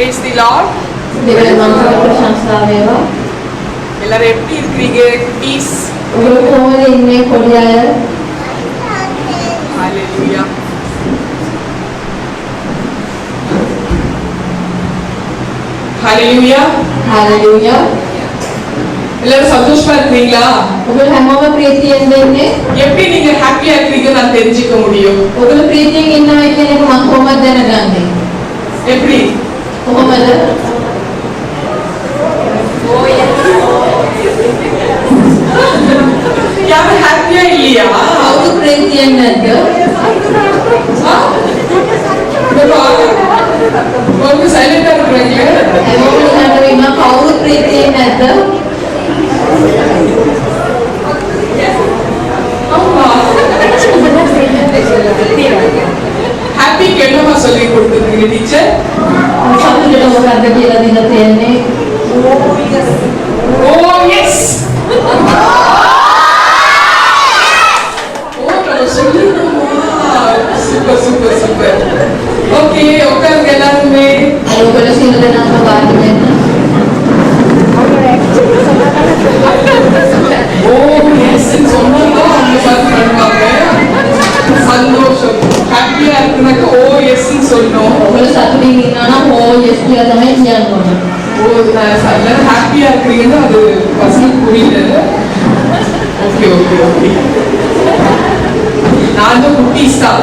Praise the Lord. எல்லார எப்படி இருக்கீங்க piece உங்களுக்கு ஒரு இன்னே கொடியாய ஹalleluya ஹalleluya ஹalleluya எல்லார சந்தோஷமா இருக்கீங்களா உங்களுக்கு அம்மாவை பிரீத்தி என்னன்னு எப்படி நீங்க ஹாப்பியா இருக்கீங்க நான் தெரிஞ்சுக்க முடியும் உங்களுக்கு பிரீத்தி என்ன வைக்க எனக்கு மகோமத் தானே எப்படி ¿Cómo me da? Ya me happy ahí. How to break the? நாங்கள் குட்டீஸ் தான்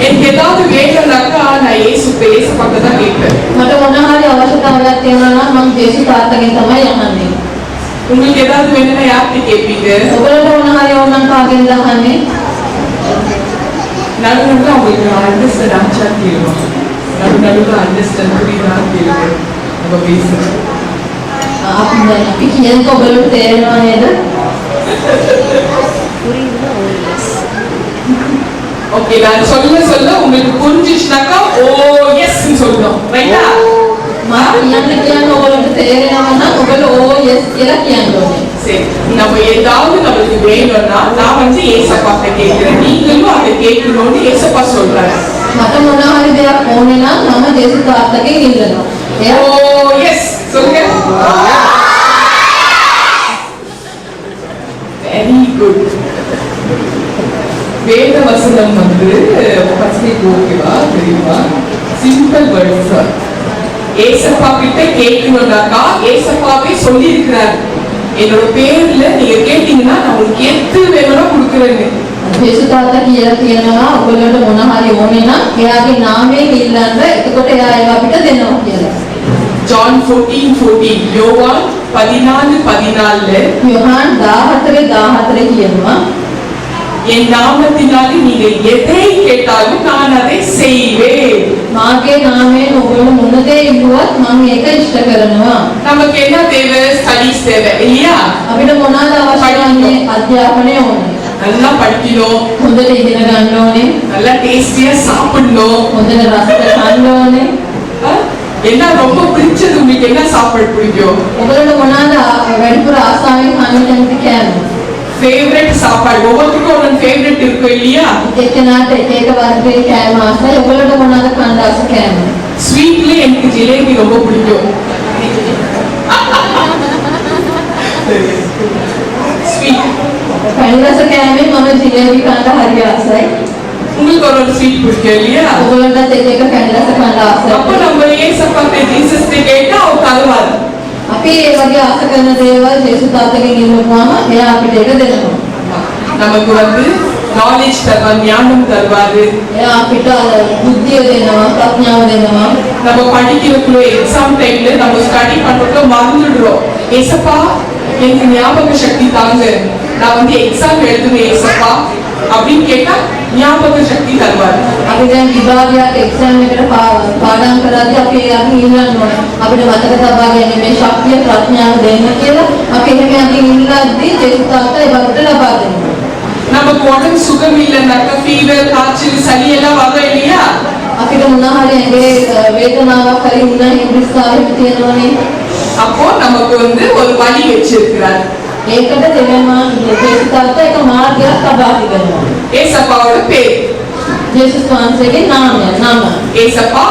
எனக்கு ஏதாவது வேணும்னாக்கா நான் ஏசு ஏசு பக்கம் தான் கேட்பேன். மற்ற ஒன்னாவது அவசரத்தை அவளா தேவைன்னா நம்ம ஜேசு பிரார்த்தனை தான் என்னன்னு உங்களுக்கு ஏதாவது வேணும்னா யார்கிட்ட கேட்பீங்க? உங்களோட ஒன்னாவது ஒன்னாக்கா ஆகிருந்தாங்க நடுவில் அவங்களுக்கு அண்டர்ஸ்டாண்ட் ஆச்சா கேளுவோம் நடுவில் அண்டர்ஸ்டாண்ட் புரியுதா? கேளுங்க நம்ம பேசுகிறோம் ఎందుకు ఒకరు తేరడం అనేది ஓகே நான் சொல்ல சொல்ல உங்களுக்கு புரிஞ்சிச்சுனாக்கா ஓ எஸ் சொல்லணும். ரைட்டா மரணத்துக்கான உங்களுக்கு தெரியலாம்னா உங்களுக்கு ஓ எஸ் இலக்கியாங்க சரி நம்ம ஏதாவது நம்மளுக்கு வேணும்னா நான் வந்து ஏசப்பா கேட்கிறேன். நீங்களும் அதை கேட்கணும்னு ஏசப்பா சொல்றாங்க மத்தமுன்னா இதுயா போனேன்னா நம்ம தேசத்தார்த்தக்கே இல்லைன்னா ஓ எஸ் சொல்லுங்க வெரி குட் வேத வசனம் வந்து ஃபர்ஸ்ட் ஓகேவா தெரியுமா? சிம்பிள் வேர்ட்ஸ் தான் ஏசப்பா கிட்ட கேட்கணும்னாக்கா ஏசப்பாவே சொல்லி இருக்கிறார் என்னோட பேர்ல நீங்க கேட்டீங்கன்னா நான் உங்களுக்கு எத்து வேணும்னா கொடுக்குறேன்னு. ජේසු තාත්තා කියලා කියනවා ඔයගොල්ලන්ට මොන හරි ඕනේ නම් එයාගේ නාමයෙන් ඉල්ලන්න එතකොට එයා ඒවා අපිට දෙනවා කියලා. ஜான் 14 14 யோவான் பதினாலு பதினாலுல යොහාන් 14 14 කියනවා என் நாமத்தினாலே நீங்கள் எதை கேட்டாலும் நான் அதை செய்வேன் මාගේ නාමයෙන් ඔයගොල්ලෝ මොන දේ ඉල්ලුවත් මම ඒක ඉෂ්ට කරනවා. நமக்கு என்ன தேவை ஸ்டடிஸ் தேவை இல்லையா අපිට මොනවාද අවශ්‍ය වන්නේ අධ්‍යාපනය ඕනේ. நல்லா படிக்கணும் మొదటి తినడంలోనే நல்லா டேஸ்டியா சாப்பிடணும் முதல்ல ரசத்தை கண்டோன்னு என்ன ரொம்ப பிடிச்சது உங்களுக்கு என்ன சாப்பாடு பிடிக்கும்? உங்களோட கொண்டாந்து வெடிப்புற ஆசாவை காமிக்கணும் பிடிக்காது ஃபேவரட் சாப்பாடு. ஒவ்வொருத்தருக்கும் ஒவ்வொரு ஃபேவரட் இருக்கும் இல்லையா? எத்தனாட்ட கேட்க வரது கேம் ஆசை. உங்களோட கொண்டாந்து காண்ட ஆசை கேம் ஸ்வீட்ல எனக்கு ஜிலேபி ரொம்ப பிடிக்கும். சரி. ஸ்வீட் පැණි රස කෑමෙන් මම ජිලේබි කන්න හරි ආසයි. உங்களுக்கு ஒரு ஒரு ஸ்வீட் பிடிக்கும் இல்லையா ඔයගොල්ලන්ටත් එක එක පැණි රස කන්න அப்ப ආසයි. நம்ம ஏசப்பா ஜீசஸ் கேட்டா அவர் தருவார் අපි ඒ වගේ ආස කරන දේවල් ජේසු තාත්තගෙන් ඉල්ලුවාම එයා අපිට ඒක දෙනවා. நமக்கு வந்து நாலேஜ் தருவார் ஞானம் தருவாரு එයා අපිට අර බුද්ධිය දෙනවා, ප්‍රඥාව දෙනවා. நம்ம படிக்கிறதுக்குள்ள எக்ஸாம் டைம்ல நம்ம ஸ்டடி பண்றதுல மறந்துடுறோம் ஏசப்பா எனக்கு ஞாபக சக்தி தாங்க நான் வந்து எக்ஸாம் எழுதுவேன் ஏசப்பா அப்படின்னு கேட்டா ஞாபக சக்தி தருவார் අපි දැන් විභාගයක් එක්සෑම් එකට පා- පාඩම් කරද්දී අපි අපි ඉල්ලන්න ඕනේ. අපිට මතක තබා ගැනීමේ ශක්තිය ප්‍රඥාව දෙන්න කියලා අපි එහෙම අපි ඉල්ලද්දී ජේසු තාත්තා ඒ වගේ ලබා දෙනවා. நமக்கு உடம்பு சுகம் இல்லைன்னாக்கா ஃபீவர் காய்ச்சல் சளி எல்லாம் வரும் இல்லையா අපිට මොන හරි ඇඟේ අ, වේදනාවක් හරි වුණා හිමිස්කාරෙම තියෙනවනේ. அப்போ நமக்கு வந்து ஒரு வழி வச்சிருக்கிறார் ඒකට දෙනවා ජේසු තාත්තා එක මාර්ගයක් ලබා දෙනවා. ஏசப்பாவோட பேர் ජේසුස් වහන්සේගේ නාමය නම. ஏசப்பா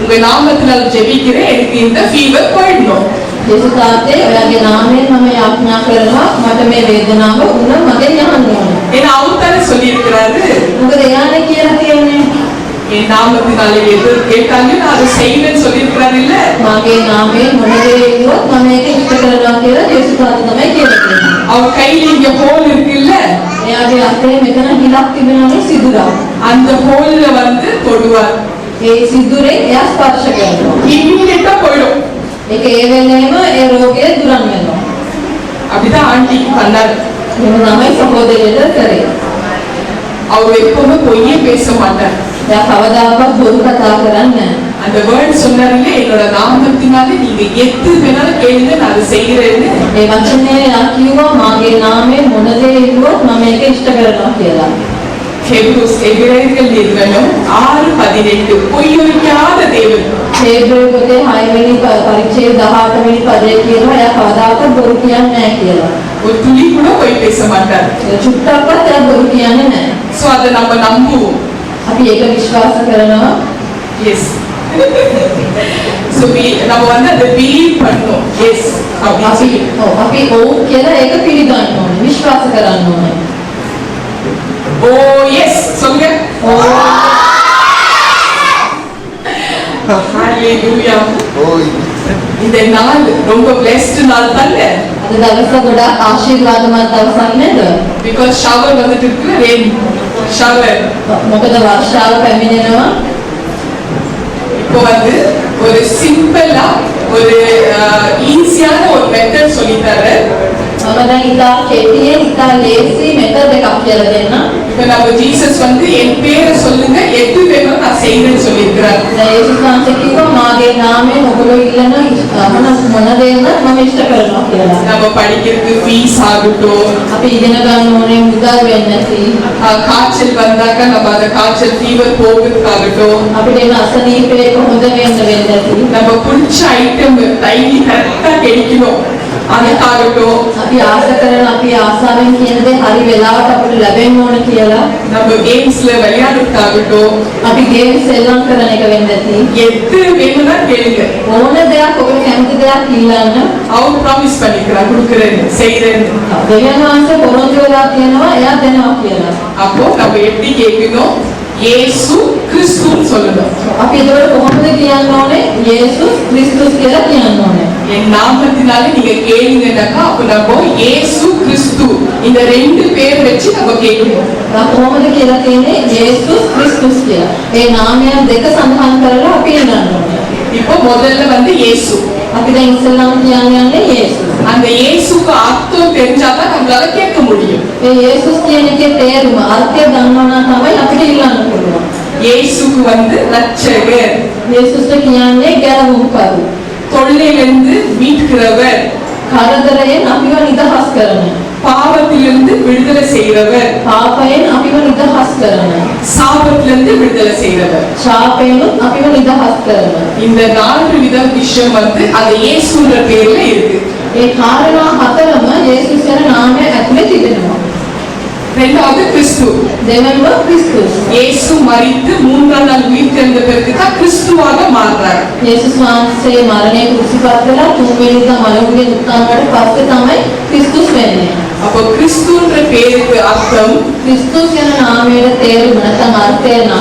உங்க நாமத்தினால் ஜெபிக்கிறேன் எனக்கு இந்த ஃபீவர் போயிடணும் ජේසුස් තාත්තේ ඔයාගේ නාමයෙන් මම යාඥා කරනවා මට මේ වේදනාව උන මගෙන් යහන්න ඕනේ. ஏன்னா அவர் தானே சொல்லியிருக்கிறாரு මොකද එයානේ කියලා තියෙන්නේ என் நாமத்தினாலே எது கேட்டாங்க நான் அதை செய்வேன்னு சொல்லியிருக்கிறார் இல்ல? மாகே நாமே மனதையோ மனைக்கு இஷ்டக்கிறதாக இயேசு பார்த்ததமே கேட்கிறேன் அவ கையில இங்க ஹோல் இருக்கு இல்ல அது அதே மெத்தன ஹிலாக் திபனாலே சிதுரா. அந்த ஹோல்ல வந்து தொடுவார். ஏ சிதுரே யா ஸ்பர்ஷ கேட்கிறோம் இம்மீடியட்டா போயிடும். ஏக ஏவேலையும ஏ ரோகே துரம் வேணும் அப்படிதான் ஆண்டி பண்ணாரு. நாமே சகோதரியர் சரி. அவர் எப்பவுமே பொய்யே பேச மாட்டார். கவதாப பொறுப்பதாகிறன்னு அந்த வேர்ட் சொன்னாருல்ல என்னோட நாமத்தினாலே நீங்க எத்து வேணாலும் கேளுங்க நான் அதை செய்கிறேன்னு. ஏ வச்சனே ஆக்கியோ மாகே நாமே முனதே இல்லோ நம்ம ஏக இஷ்டகரலாம் கேளா ஹெப்ரூஸ் எபிரேயர்கள் நிறுவனம் ஆறு பதினெட்டு. பொய்யொழிக்காத தேவன். ஹெப்ரூபதே ஹைவெளி பரீட்சை தகாட்டவெளி பதே கேளா யா கவதாப பொறுப்பியான்னு கேளா ஒரு துளி கூட போய் பேச மாட்டார். சுட்டப்ப பொறுப்பியான்னு ஸோ அதை நம்ம நம்புவோம். අපි ඒක විශ්වාස කරනවා. எஸ் ஸோ நம்ம வந்து அதை பிலீவ் பண்ணோம் எஸ் அப்படின்னு අපි சொல்லி ඔව් අපි ඔව් කියලා ඒක පිළිගන්න ඕනේ. විශ්වාස කරන්න ඕනේ. ஓ எஸ் சொல்லுங்க ஹalleluya ஓய் இந்த நாள் ரொம்ப blessed நாள் தானே අද දවස ගොඩාක් ආශිර්වාදමත් දවසක් නේද? பிகாஸ் ஷவர் வந்துட்டு இருக்கு ரெயின் ஷவர் මොකද වර්ෂාව පැමිණෙනවා. இப்போ வந்து ஒரு சிம்பிளா ஒரு ஈஸியான ஒரு மெத்தட் சொல்லி தரேன் මම දැන් ඉතා කෙටියෙන් ඉතා ලේසි මෙතඩ් එකක් කියලා දෙන්නම්. இப்போ நம்ம ஜீசஸ் வந்து என் பேரை சொல்லுங்க எது செய்யுங்கன்னு சொல்லியிருக்கிறார். ದಯವಿಟ್ಟು ಮಾಗೆ ನಾಮೇ ಮೊದಲು ಇಲ್ಲನ ಮನದೇನ ನಮ್ಮ ಇಷ್ಟ ಕರணும் நம்ம படிக்கிறதுக்கு ஃபீஸ் ஆகட்டும். அப்ப காய்ச்சல் வந்தாக்கா நம்ம அந்த காய்ச்சல் ஃபீவர் போகிறதுக்காகட்டும். அப்படின்னு அசனி பேருக்கு உதவி வேண்டி நம்ம பிடிச்ச ஐட்டம் தைரி கரெக்டா கிடைக்கணும். அதுக்காகட்டும் අපි ආස කරන අපි ආසාවෙන් කියන දේ හරි වෙලාවට අපිට ලැබෙන්න ඕන කියලා. நம்ம கேம்ஸ்ல விளையாடுறதுக்காகட்டும் අපි ගේම් සෙල්ලම් කරන එක වෙන්නේ නැති. எது வேணும்னா கேளுங்க ඕන දෙයක් ඔබ කැමති දෙයක් ඉල්ලන්න. அவர் ப்ராமிஸ் பண்ணிக்கிறார் கொடுக்குறேன்னு செய்யறேன்னு දෙවියන් වහන්සේ පොරොන්දු වෙලා කියනවා එයා දෙනවා කියලා. அப்போ நம்ம எப்படி கேட்கணும் இயேசு கிறிஸ்துன்னு சொல்லணும் අපි ඒකට කොහොමද කියන්න ඕනේ? යේසුස් ක්‍රිස්තුස් කියලා කියන්න ඕනේ. என் நாமத்தினால நீங்க கேளுங்கன்னாக்கா அப்ப நம்ம இயேசு கிறிஸ்து இந்த ரெண்டு பேர் வச்சு நம்ம கேட்கணும் ඒක කොහොමද කියලා කියන්නේ යේසුස් ක්‍රිස්තුස් කියලා. ඒ නාමයන් දෙක සඳහන් කරලා අපි ඉන්නන්න ඕනේ. இப்போ முதல்ல வந்து இயேசு. அப்படிதான் இஸ்லாம் தியானியாங்க இயேசு. அந்த இயேசுக்கு அர்த்தம் தெரிஞ்சாதான் நம்மளால கேட்க முடியும். இயேசு எனக்கு தேரும் அர்த்த தங்கனா தவிர அப்படி இல்லாம சொல்லுவோம் இயேசுக்கு வந்து ரட்சகர் இயேசுக்கு ஞானே கேரமுப்பாரு தொல்லையிலிருந்து மீட்கிறவர். கரதரையை நம்பிவன் இதை ஹாஸ்கரன் பாவத்திலிருந்து விடுதலை செய்கிறவர் පාපයෙන් අපිව නිදහස් කරන. சாபத்திலிருந்து விடுதலை செய்கிறவர் ශාපයෙන්ුත් අපිව නිදහස් කරන. இந்த நான்கு வித விஷயம் வந்து அந்த இயேசுன்ற பேர்ல இருக்கு ඒ කාරණා හතරම යේසුස් යන නාමය ඇතුලේ තිබෙනවා. ரெண்டாவது கிறிஸ்து දෙවනුව ක්‍රිස්තුස්. இயேசு மரித்து மூன்றாம் நாள் உயிர் தெழுந்த பிறகு தான் கிறிஸ்துவாக மாறுறார் యేసుస్వామిసే మరణే కృషి పాత్రల తూమేలిద మలగుడి ముత్తాంగడు ఫస్ట్ తమై క్రిస్తుస్ వెన్నే அப்போ கிறிஸ்துன்ற பேருக்கு அர்த்தம் கிறிஸ்துஸ் என நாமேட தேர் மனத அர்த்தேனா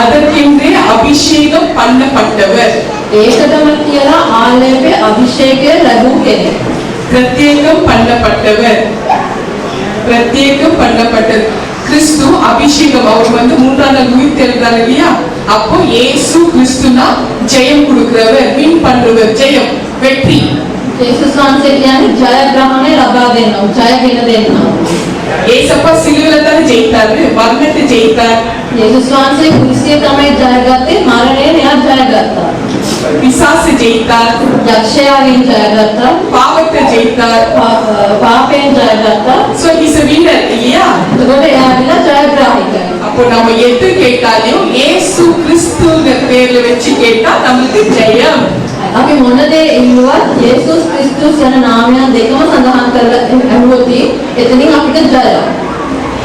அதற்கென்றே அபிஷேகம் பண்ணப்பட்டவர் ஏகதம கியலா அபிஷேக ரகு கேலே பிரத்யேகம் பண்ணப்பட்டவர் பிரத்யேகம் பண்ணப்பட்டவர் கிறிஸ்து அபிஷேகம். அவர் வந்து மூன்றாம் நாள் உயிர் தெரிந்தார் இல்லையா? அப்போ ஏசு கிறிஸ்துனா ஜெயம் கொடுக்கிறவர் வின் பண்றவர் ஜெயம் வெற்றி. ஜேசுசான் செட்டியான ஜெயபிரகமே ரபா வேணும் ஜெய வினதேனும் ஏசப்பா சிலுவில ஜெயித்தார்? ஜேசுசான் சே புரிசிய தமே ஜெயகாத்தே மரணே யா ஜெயித்தார். தக்ஷயாவின் ஜெயகாத்தா பாவத்தை ஜெயித்தார். பாப்பே பேர்ல வச்சு கேட்டா நம்மளுக்கு ஜெயம் අපි මොන දේ ඉල්ලුවත් යේසුස් ක්‍රිස්තුස් යන නාමයන් දෙකම සඳහන් කරලා ඇහුවොත් එතනින් අපිට ජය.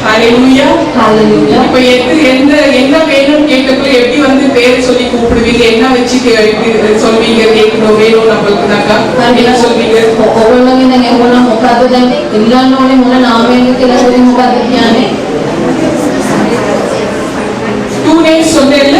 ஹalleluya Hallelujah. இப்ப எது எந்த என்ன வேணும்னு கேட்கக்குள்ள எப்படி வந்து பேர் சொல்லி கூப்பிடுவீங்க என்ன வச்சு கே- எப்படி சொல்வீங்க கேட்கணும் வேணும் நம்மளுக்குனாக்கா என்ன சொல்வீங்க ඔගොල්ලෝගෙන් දැන් ඒගොල්ලෝ මොකද්ද දැන් ඉල්ලන්න ඕනේ මොන නාමයෙන්ද කියලා හොරි මොකද්ද කියන්නේ டூ நேம்ஸ் சொன்னேன்ல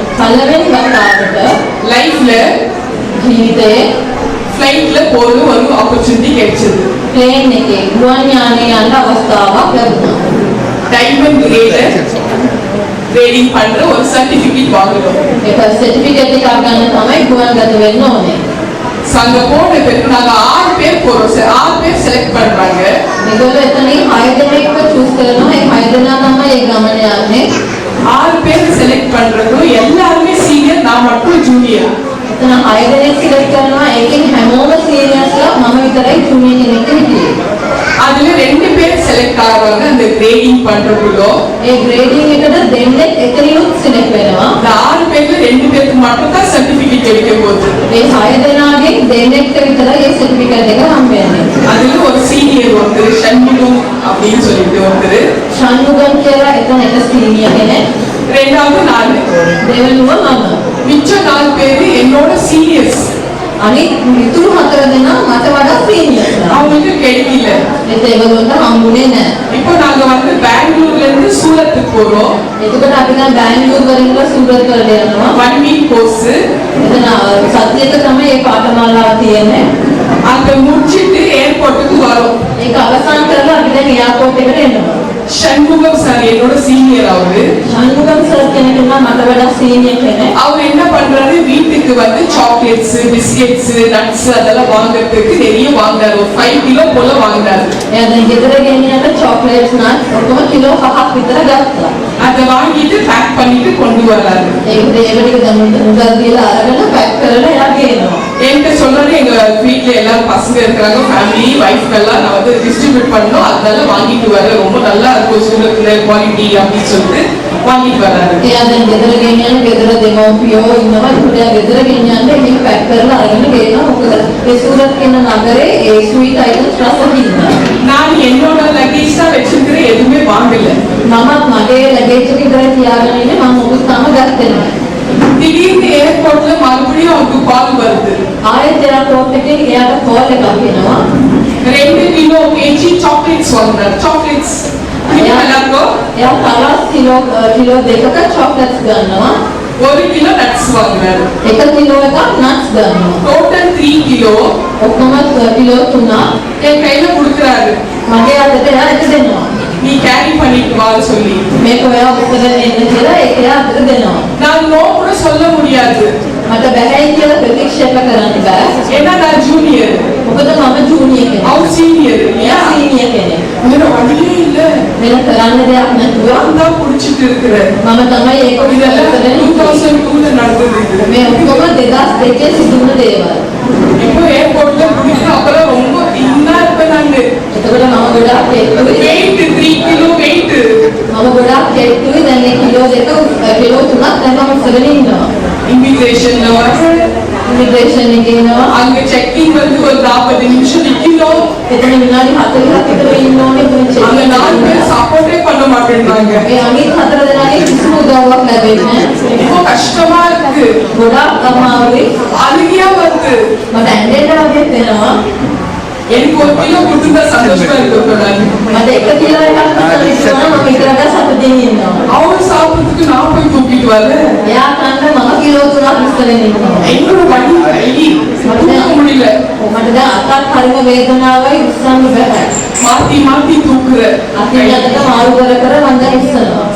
கலரிங் பார்த்துட்டு லைஃப்ல ஜீவிதே ஃப்ளைட்ல போற ஒரு ஆப்பர்ச்சுனிட்டி கிடைச்சது. ട്രെയിനിലേക്ക് ഗുവാനിയാനിയാണ്ട അവസ്ഥാവ കരുതുന്നു டைமண்ட் கிரேடர் ட்ரேடிங் பண்ற ஒரு சர்டிபிகேட் வாங்கணும். இப்ப சர்டிபிகேட்டுக்காக நம்ம குவான் வேணும் அங்க போனது ஆறு பேர் போறோம். ஆறு பேர் செலக்ட் பண்றாங்க. निगम इतने हैदराबाद को चूज करना है हैदराबाद में एग्जाम ஆறு பேர் செலக்ட் பண்றதும் எல்லாருமே சீனியர் நான் மட்டும் ஜூனியர் इतना हैदराबाद सेलेक्ट करना एक एक हमोवर सीनियर्स का मामा इधर அதுல ரெண்டு பேர் செலக்ட் ஆவாங்க அந்த கிரேடிங் பண்றதுக்குள்ள ஏ கிரேடிங் கிட்ட தென் எத்தனையோ செலக்ட் பண்ணுவா ஆறு பேர் ரெண்டு பேருக்கு மட்டும் தான் சர்டிபிகேட் கிடைக்க போகுது அதுல ஒரு சீனியர் ஒருத்தர் சண்முகம் அப்படின்னு சொல்லிட்டு ஒருத்தர். சண்முகம் ரெண்டாவது நாலு. மிச்ச நாலு பேரு என்னோட சீனியர்ஸ் ಅನೇಕ ಹತ್ರದನ್ನ ಮಾತಾಡೋದು அவங்களுக்கு கிடைக்கல தேவன் வந்து அவங்க முடியன இப்போ நாங்க வந்து பெங்களூர்ல இருந்து சூரத்துக்கு போறோம். எதுக்கு அப்படின்னா பெங்களூர் வரைக்கும் சூரத் வரலாம் ஒன் வீக் கோர்ஸ் சத்தியத்துக்கு நம்ம ஏ பாட்டமாலா தேவை முடிச்சிட்டு ஏர்போர்ட்டுக்கு வரோம். எங்க அவசானத்துல அப்படிதான் ஏர்போர்ட்டுக்கு என்ன? வரும் சண்முகம் சார் என்னோட சீனியர் அவரு. சண்முகம் சார் எனக்கு மத்தவிட சீனியர் அவர் என்ன பண்றாரு வீட்டுக்கு வந்து சாக்லேட்ஸ் பிஸ்கெட்ஸ் நட்ஸ் அதெல்லாம் வாங்குறதுக்கு நிறைய வாங்குறாரு. ஒரு ஃபைவ் கிலோ போல வாங்குறாரு. எதிராக சாக்லேட்ஸ் நட்ஸ் ஒரு கிலோ ஹாஃப் இத்தர அதை வாங்கிட்டு பேக் பண்ணிட்டு கொண்டு வர்றாரு. என்கிட்ட சொல்றது எங்க வீட்டுல எல்லாரும் பசங்க இருக்கிறாங்க ஃபேமிலி ஒய்ஃப் எல்லாம் நான் வந்து டிஸ்ட்ரிபியூட் பண்ணோம் அதெல்லாம் வாங்கிட்டு வர ரொம்ப நல்லா இருக்கும் சூரத்துல குவாலிட்டி அப்படின்னு சொல்லிட்டு வாங்கிட்டு வர்றாரு. అతని ఎదురగేయానికి ఎదుర దెమోపియో ఇన్నవా ఇప్పుడు ఎదురగేయా అంటే మీకు ఫ్యాక్టరీలో అడిగిన ఏదో ఒక సూరత్ కింద నగరే ఏ స్వీట్ ఐటమ్స్ రాసోగిందా நான் என்னோட லக்கேஜ் வச்சிருக்கிற எதுவுமே வாங்கல. மாமா மகே லக்கேஜ் ලැබෙච්ච විතරයි තියාගෙන ඉන්නේ මම මොකුත් තාම ගත්තේ නැහැ. திடீர்னு ஏர்போர்ட்ல மறுபடியும் அவருக்கு கால் வருது ආයෙත් එයාපෝට් එකේ එයාට කෝල් එකක් එනවා. ரெண்டு கிலோ கேஜி சாக்லேட்ஸ் வாங்கினார் சாக்லேட்ஸ் நல்லா இருக்கும் එයා තවත් කිලෝ කිලෝ දෙකක චොක්ලට්ස් ගන්නවා. ஒரு கிலோ நட்ஸ் வாங்கினாரு එක කිලෝ එකක් නට්ස් ගන්නවා. டோட்டல் த்ரீ கிலோ ඔක්කොම කිලෝ තුනක් என் கையில கொடுக்குறாரு මගේ අතට එයා එක දෙනවා. நீ கேரி பண்ணிட்டு வா சொல்லி मेरे को यहाँ बुक करने एक यहाँ देना நான் நோ கூட சொல்ல முடியாது. मतलब का कराने का ஏன்னா நான் ஜூனியர் वो तो मामा जूनियर के அவங்க சீனியர் यहाँ सीनियर के ने இதுல வழியே मेरा कराने आपने पूरा நான் தான் புடிச்சிட்டு இருக்கிறேன். एक और இதெல்லாம் இதெல்லாம் டூ करने தௌசண்ட் देवा இப்போ இருப்பேன் நானு එතකොට මම ගොඩාක් කෙට්ටුයි. வெயிட் த்ரீ கிலோ வெயிட் මම ගොඩාක් කෙට්ටුයි. දැන් මේ කිලෝ දෙක කිලෝ තුනක් දැන් මම ඉස්සරහින් ඉන්නවා. இமிகிரேஷன்ல வர ඉමිග්‍රේෂන් එකේ ඉන්නවා. அங்க செக்கிங் வந்து ஒரு நாற்பது நிமிஷம் நிக்கணும் එතන විනාඩි 40ක් විතර ඉන්න ඕනේ පුංචි. அங்க நாலு பேர் சப்போர்ட்டே பண்ண மாட்டேன்றாங்க ඒ අනිත් හතර දෙනාගේ කිසිම උදව්වක් ලැබෙන්නේ නැහැ. ரொம்ப கஷ்டமா இருக்கு ගොඩාක් අමාරුයි. அழுகியா வருது මට ඇඬෙන්න වගේ වෙනවා. எனக்கு ஒரு கிலோ கொடுத்துட்டா சந்தோஷமா இருக்கும் அது எக்க கிலோ நம்ம இத்தனை சாப்பிட்டீங்க அவன் சாப்பிட்றதுக்கு நான் போய் தூக்கிட்டு வரேன். யாருக்காண்ட மக கிலோ எங்களோட வண்டி முடியல. மட்டும்தான் அக்கா கரும வேதனாவை உற்சாகம் மாத்தி மாத்தி தூக்குற. மாறுபடுற வந்தா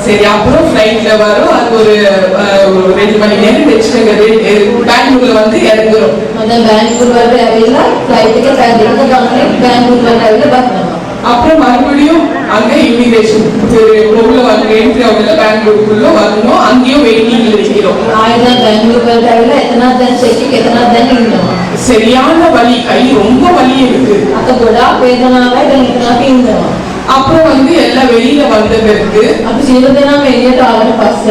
சரி அப்புறம் ஃப்ளைட்ல வரும். அது ஒரு ஒரு ரெண்டு மணி நேரம் வச்சுட்டாங்க பெங்களூர்ல வந்து இறங்குறோம். பெங்களூர் வர ஃப்ளைட்டுக்கு அப்புறம் மறுபடியும் அங்க இமிகிரேஷன் உள்ள வாங்க என்ட்ரி ஆகுதுல பெங்களூருக்குள்ள வரணும். அங்கேயும் வெயிட்டிங் இருக்கிறோம் ஆயிரம் பெங்களூர் போயிட்டாங்கல்ல எத்தனா தான் செக்கு எத்தனா தான் இருந்தோம் சரியான வழி கை ரொம்ப வலி இருக்கு. அத கூட வேதனாவே எனக்கு இருந்தோம் அப்புறம் வந்து எல்லாம் வெளியில வந்த பிறகு அப்ப சீரதனா வெளியே ஆகிற பஸ்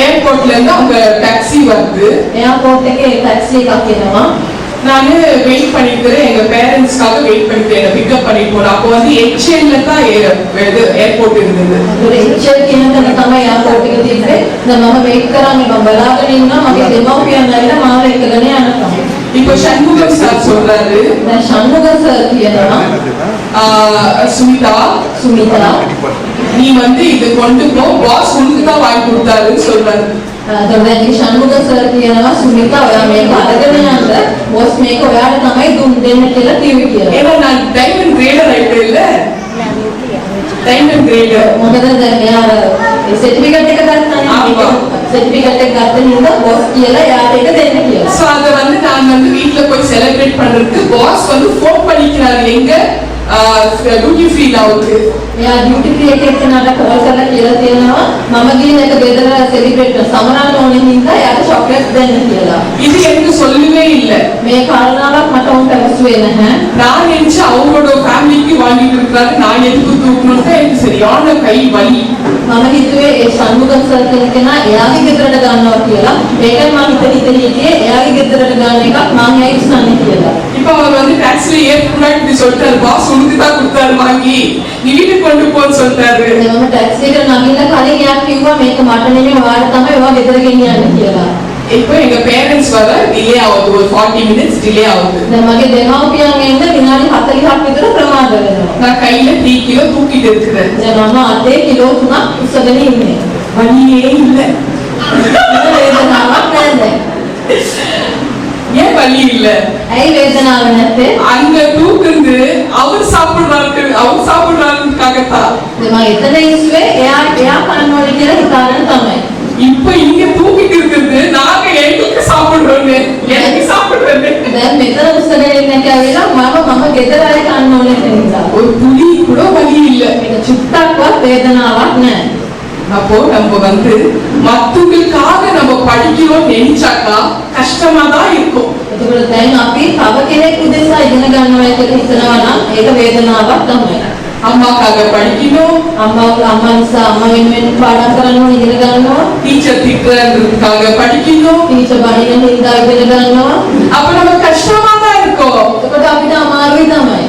ஏர்போர்ட்ல இருந்து அவங்க டாக்ஸி வருது ஏர்போர்ட்டுக்கு டாக்ஸி காக்கிறவன் நான் வெயிட் பண்ணிட்டு எங்க பேரண்ட்ஸ்க்காக வெயிட் பண்ணிட்டு என்ன பிக்கப் பண்ணி போனேன் அப்போ வந்து எக்ஸ்சேஞ்ச்ல தான் இது ஏர்போர்ட் இருந்தது. ಎಚ್ಚರಿಕೆ ನನ್ನ ಸಮಯ ಕೋಟಿಗೆ ತಿಂದ್ರೆ ನಮ್ಮ ಮಮ್ಮ ವೆಯ್ಕರಾಮಿ ಬಲಾಗಲಿಂದ ಮಗ ದೆಮಾಪಿಯನ್ನೆಲ್ಲ ಮಾಲೈಕದನೇ ಅನುಕಂಪ இப்போ சண்முகம் சார் சொல்றாரு. சண்முகம் சார் சுமிதா சுமிதா நீ வந்து இது கொண்டு போ. பாஸ் உனக்கு தான் வாங்கி கொடுத்தாருன்னு சொல்றாரு. එතකොට දැන් මේ ෂණ්මුග සර් කියනවා සුමිතා ඔයා මේක අරගෙන යන්න බොස් මේක ඔයාට තමයි දුන් දෙන්න කියලා කිව්වේ කියලා. ஏன்னா நான் டைமண்ட் கிரேடர் ஆயிட்டேன் இல்ல டைமண்ட் கிரேடர் මොකද දැන් මෙයා සර්ටිෆිකට් එක ගත්තානේ. ආවා. සර්ටිෆිකට් එක ගත්ත නිසා බොස් කියලා එයාට ඒක දෙන්න කියලා. சோ அத வந்து நான் வந்து வீட்ல போய் செலிப்ரேட் பண்றதுக்கு பாஸ் வந்து ஃபோன் பண்ணிக்கிறாரு எங்க duty free ya duty free ಎಕ್ಕೆತ್ತ ನಾಟ ಕಾಲ್ ಕಲ್ಲ ಬೇದರ ಸೆಲೆಬ್ರೇಟ್ ಸಮರಾನ ಓನಿಂದ ಯಾಕ ಚಾಕ್ಲೇಟ್ ದೆನ್ನ ಕೇಳ ಇದು ಎನ್ಗೆ சொல்லவே இல்ல மே காரணால மட்ட உன் பேசுவே நஹ நான் நினைச்ச அவங்களோட ஃபேமிலிக்கு வாங்கிட்டு இருக்காரு நான் எதுக்கு தூக்கணும்னு எனக்கு சரியான கை வலி நமக்கு இதுவே சண்முகம் சார் ಬೇಗ ಮಾಗೆ ತಿಳಿತಲಿಕ್ಕೆ ಯಾರಿಗೆ ಗೆದ್ರಡ ನಾನು ಕೇಳ இப்போ அவர் வந்து டாக்ஸில ஏற்படாட்டி சொல்லிட்டாரு பாஸ் உங்களுக்கு தான் கொடுத்தாரு வாங்கி. நீ வீட்டுக்கு கொண்டு போன்னு சொல்லிட்டாரு. சீக்கிரம் நான் இல்ல கலைங்க ஆக்டிவா மேய்க்க மாட்டேனே வாழத்தாம இவா எதிர்கீங்க அனுப்பியலா இப்போ எங்க பேரண்ட்ஸ் வர டிலே ஆகுது. ஒரு ஃபார்ட்டி மினிட்ஸ் டிலே ஆகுது. நமக்கு தெனாப்பியாங்க என்ன வினாடி ஹத்தலி ಹಾಕಿದ್ರು ಪ್ರಮಾದ நான் கையில த்ரீ கிலோ தூக்கிட்டு இருக்கிறேன். நம்ம அதே கிலோக்குனா சதனே இல்லை. வழியே இல்லை. வழி இல்ல. அங்க தூக்குந்து அவர் சாப்பிடுறாரு அவர் சாப்பிடுறாருக்காகத்தான் இப்ப இங்க தூக்கிட்டு இருக்கிறது நாங்க எங்களுக்கு சாப்பிடுறோம். எனக்கு சாப்பிடுறது ஒரு புலி கூட வழி இல்ல. சுத்தாக்குவா வேதனாவான்னு அப்போ நம்ம வந்து மத்தவங்களுக்காக நம்ம படிக்கிறோம் நினைச்சாக்கா கஷ்டமா தான் இருக்கும். එතකොට දැන් අපි තව කෙනෙක් උදෙසා ඉගෙන ගන්නවා කියලා හිතනවා නම් ඒක වේදනාවක් තමයි. அம்மாக்காக படிக்கணும் අම්මා අම්මා නිසා අම්මා වෙනුවෙන් පාඩම් කරන්න ඕනේ ඉගෙන ගන්නවා. டீச்சர் திட்டுறதுக்காக படிக்கணும் ටීචර් බණින හින්දා ඉගෙන ගන්නවා. அப்ப நம்ம கஷ்டமா தான் இருக்கும் එතකොට අපිට අමාරුයි තමයි.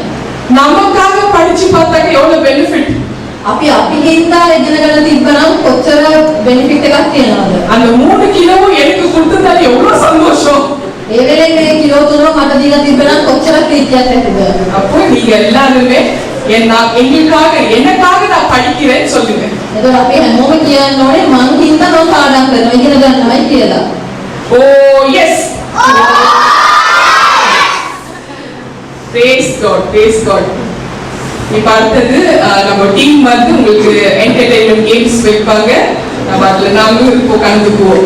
நமக்காக படிச்சு பார்த்தாக்க எவ்வளவு பெனிஃபிட் අපි අපි හින්දා ඉගෙනගෙන තිබ්බනම් කොච්චර බෙනිෆිට් එකක් තියනවද? அந்த மூணு கிலோவும் எனக்கு கொடுத்ததால எவ்வளவு சந்தோஷம் ஏழைக்கு கிலோ தூரம் மற்றதில தீர்ப்பெல்லாம் கொச்சரத்து வித்தியாசத்துக்கு அப்போ நீங்க எல்லாருமே நான் எங்களுக்காக நான் படிக்கிறேன்னு சொல்லுங்க. ஏதோ அப்பே நோம கியானோட மங்கிந்த நோ பாடம் வைக்கிறத நம்ம ஓ yes praise god praise god இப்ப அடுத்தது நம்ம டீம் வந்து உங்களுக்கு என்டர்டெயின்மெண்ட் கேம்ஸ் வைப்பாங்க. நம்ம அதுல நாங்களும் இப்போ கலந்துக்குவோம்.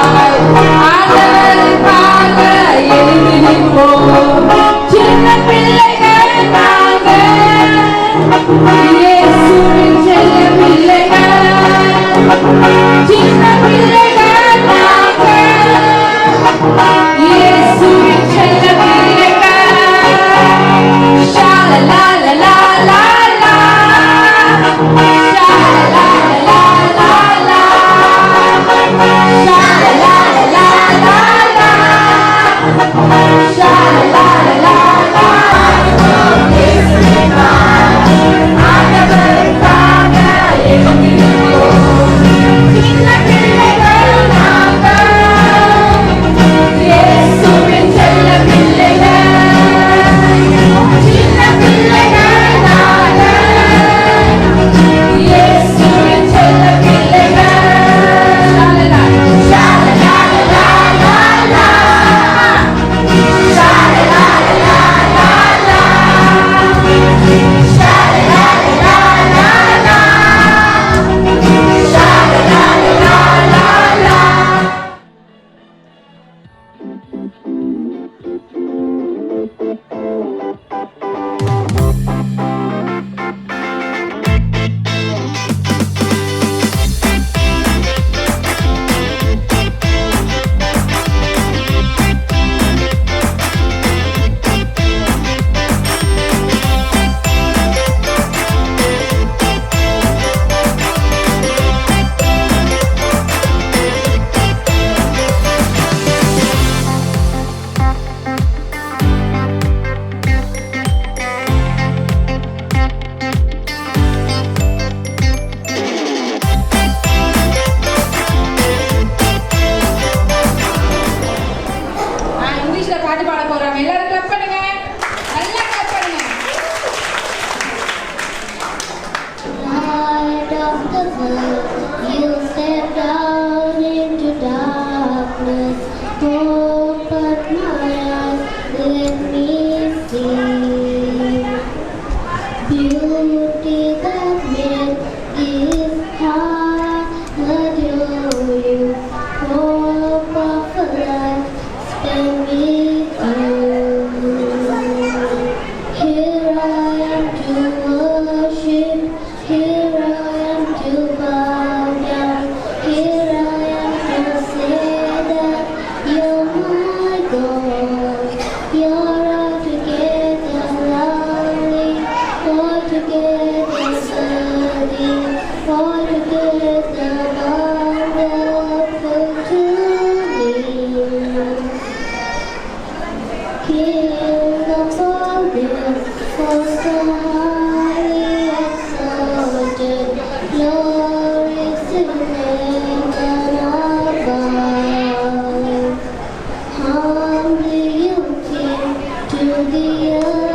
you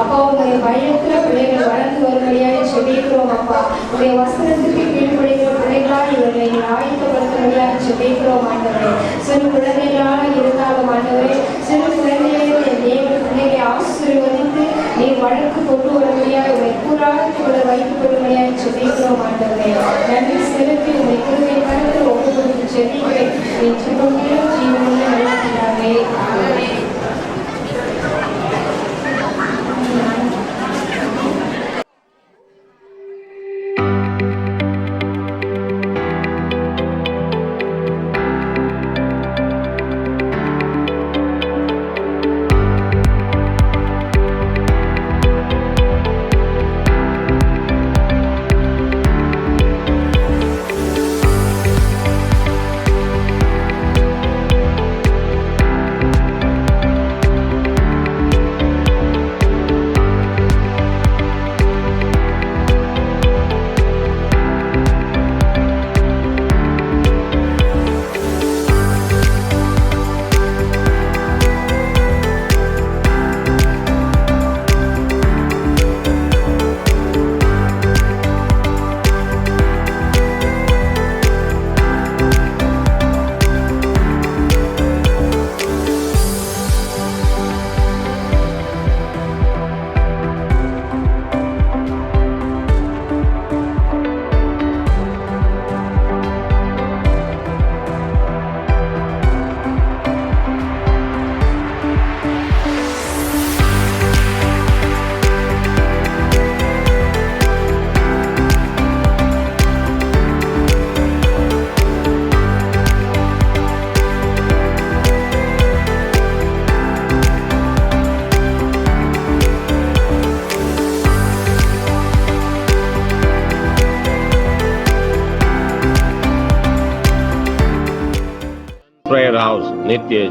அப்பா உங்களுடைய பயத்துல பிள்ளைகள் வளர்ந்து வரும்படியாக செபிக்கிறோம் அப்பா. உடைய வசனத்துக்கு கீழ்ப்படுகிற பிள்ளைகளால் இவர்களை நீர் ஆயத்தப்படுத்தும்படியாய் செபிக்கிறோம் ஆண்டவரே. சிறு குழந்தைகளாக இருந்தாலும் ஆண்டவரே சிறு குழந்தைகளை தேவன் பிள்ளைகளை ஆசீர்வதித்து நீ வழக்கு கொண்டு வரும்படியாக உங்களை கூறாக வைத்துக் கொள்ளும்படியாய் செபிக்கிறோம் ஆண்டவரே. நன்றி செலுத்தி உங்களை குருவை கருத்து ஒப்புக்கொடுத்து செபிக்கிறேன் என் ஜீவனிலும் ஜீவனிலும் நல்ல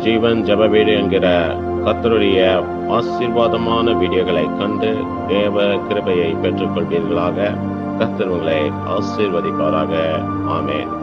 ஜீவன் ஜப வீடு என்கிற கத்தருடைய ஆசீர்வாதமான வீடியோகளை கண்டு தேவ கிருபையை பெற்றுக்கொள்வீர்களாக. கத்தர் உங்களை ஆசீர்வதிப்பாராக. ஆமேன்.